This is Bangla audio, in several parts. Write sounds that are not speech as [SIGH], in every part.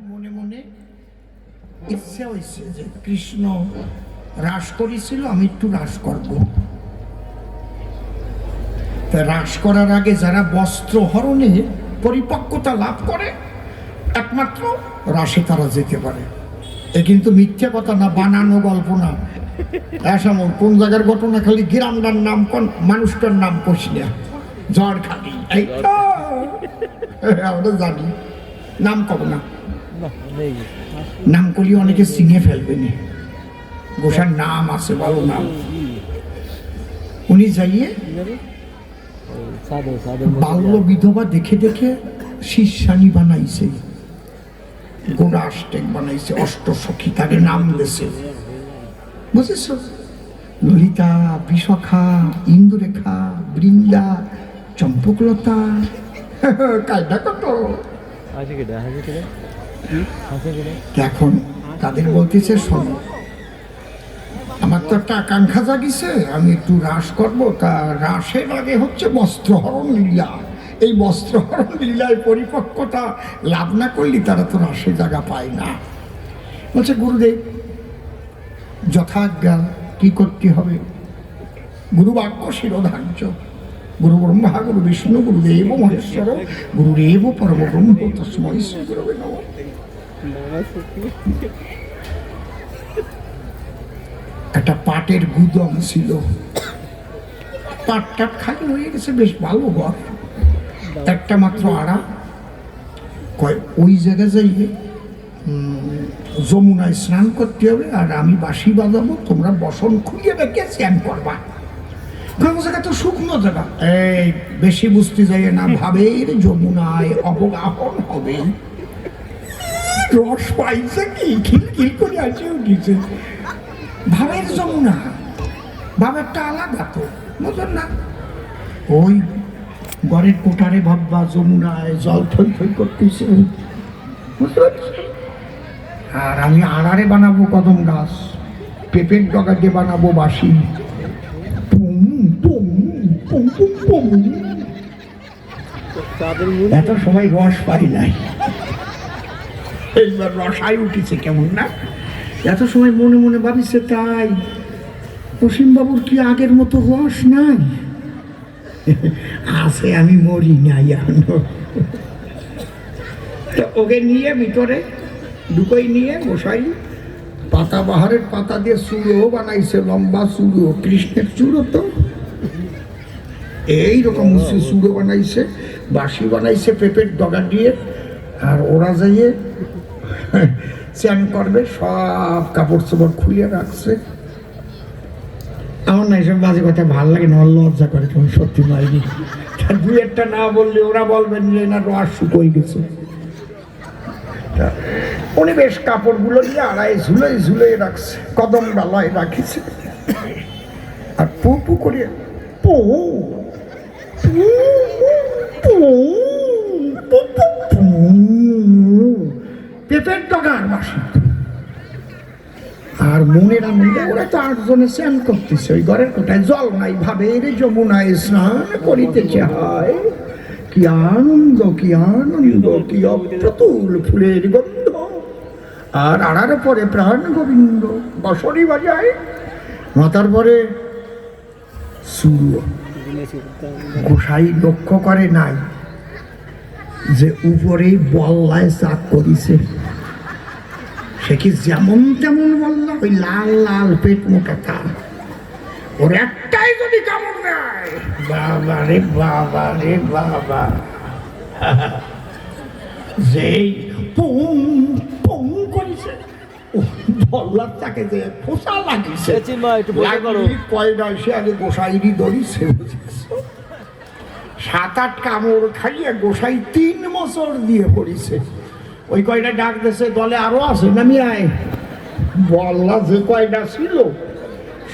মনে মনে ইচ্ছে হয়েছে যে কৃষ্ণ হ্রাস করেছিল, আমি একটু হ্রাস করব। তা হ্রাস করার আগে যারা বস্ত্র হরণে পরিপক্কতা লাভ করে, একমাত্র রাশে তারা যেতে পারে। এ কিন্তু মিথ্যে কথা না, বানানো গল্প না। এসমন কোন জায়গার ঘটনা? খালি গ্রামটার নাম কোন, মানুষটার নাম কোষ না। ঝড় খালি এই তো। আমরা জানি। নাম কব না। নাম করলে অনেকে চিনে ফেলবে নি গোসার নাম আছে ভালো নাম। উনি যাইয়ে বাল্য বিধবা দেখে দেখে শীর্ষানি বানাইছে। গোড়া আষ্টেক বানাইছে অষ্টসখী তাকে নাম দিয়েছে বুঝেছ? ললিতা বিশাখা ইন্দুরেখা বৃন্দা চম্পকলতা। [LAUGHS] কায়দা কত? এখন তাদের বলতেছে শোনো আমার তো একটা আকাঙ্ক্ষা জাগিছে আমি একটু হ্রাস করব। তা হ্রাসের আগে হচ্ছে বস্ত্রহরণ লীলা। এই বস্ত্রহরণ লীলায় পরিপক্কতা লাভ না করলে তারা তো হ্রাসে জায়গা পায় না। বলছে গুরুদেব যথাজ্ঞা কি করতে হবে? গুরু বাক্য শিরোধার্য। গুরু ব্রহ্মা গুরু বিষ্ণু গুরুদেব মহেশ্বর গুরুদেব পরম ব্রহ্ম তস্মৈ শ্রী গুরবে একটা পাটের গুদম ছিল। পাট টাট খালি হয়ে গেছে বেশ ভালো ঘর। একটা মাত্র আড়া। কয় ওই জায়গায় উম, যমুনায় স্নান করতে হবে আর আমি বাঁশি বাজাবো তোমরা বসন খুলিয়ে রেখে স্নান করবা। কোনো তো শুকনো জায়গা। এই, বেশি বুঝতে যাই না ভাবের যমুনায় অবগাহন হবে। রস পাইছে কি? খিলখিল করে আছে উঠেছে। ভাবের যমুনা। ভাবেরটা আলাদা তো, বুঝলেন না? ওই ঘরের কোঠারে ভাববা যমুনায় জল থই থই করতেছে? আর আমি আড়ারে বানাবো কদম গাছ, পেঁপের ডগা দিয়ে বানাবো বাসি এত সময় রস পাই নাই এইবার রসাই উঠেছে কেমন না এত সময় মনে মনে ভাবিছে তাই বাবুর কি আগের মতো রস নাই আছে আমি মরি নাই তো ওকে নিয়ে ভিতরে ঢুকোই নিয়ে বসাই পাতা বাহারের পাতা দিয়ে চুড়ো বানাইছে লম্বা চুড়ো কৃষ্ণের চুড়ো তো এইরকম চুড়ো বানাইছে, বাঁশি বানাইছে, পেঁপের ডগা দিয়ে, আর ওরা যাইয়ে [LAUGHS] স্নান করবে, সব কাপড় চোপড় খুলে রাখছে। আমার না এসব বাজে কথা ভালো লাগে না লজ্জা করে তুমি সত্যি মাইনি দু একটা না বললে ওরা বলবেন যে, না, রস শুকোই গেছে। উনি বেশ কাপড়গুলো নিয়ে আড়াই ঝুলে ঝুলে রাখছে, কদম ডালায় রাখিছে। আর পু পু করে পু পু, পু, পু, পু, পু। পেঁপের ডগার বাসা আর মনের আনন্দে ওরা তো আটজনে স্নান করতেছে। ওই ঘরের কোথায় জল নাই ভাবে রে যমুনায় স্নান করিতেছে। হয় কি আনন্দ কি আনন্দ কি অপ্রতুল ফুলের গন্ধ। আর আড়ার পরে প্রাণ গোবিন্দ। বসরি বাজায় মাতার পরে সূর্য গোসাই লক্ষ্য করে নাই যে উপরেই বল্লায় চাক করিছে। সে কি যেমন তেমন বলল, ওই লাল লাল পেট মোটা তার ওর একটাই যদি কামড় দেয়, বাবা রে বাবা রে, বাবা। [LAUGHS] যেই পুং পুং করেছে। তাকে যে লাগিছে কয়টা সে আগে গোসাইরি? সাত আট কামড় খাইয়ে গোসাই তিন বছর দিয়ে পড়িছে। ওই কয়টা ডাক দেশে দলে আরও আছে নামি আয় বল্লা যে কয়টা ছিল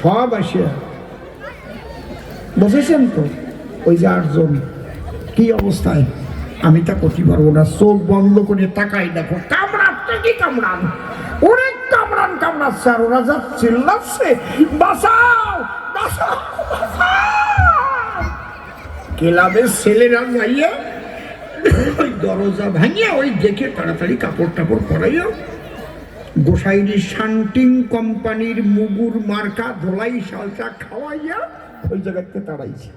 সব আসিয়া বসেছেন তো? ওই যে আটজন কি অবস্থায়? আমি তা করতে পারব না। চোখ বন্ধ করে তাকাই দেখো কামড়াচ্ছে কি কামড়ান ওরে কামড়ান, কামড়াচ্ছে, আর ওরা যা চিল্লাচ্ছে, বাঁচাও। ক্লাবের ছেলেরা যাইয়া ওই দরজা ভাঙিয়া ওই দেখে তাড়াতাড়ি কাপড় টাপড় পরাইয়া গোসাইরি শান্টিং কোম্পানির মুগুর মার্কা ধোলাই সালসা খাওয়াইয়া ওই জায়গাতে তাড়াইছে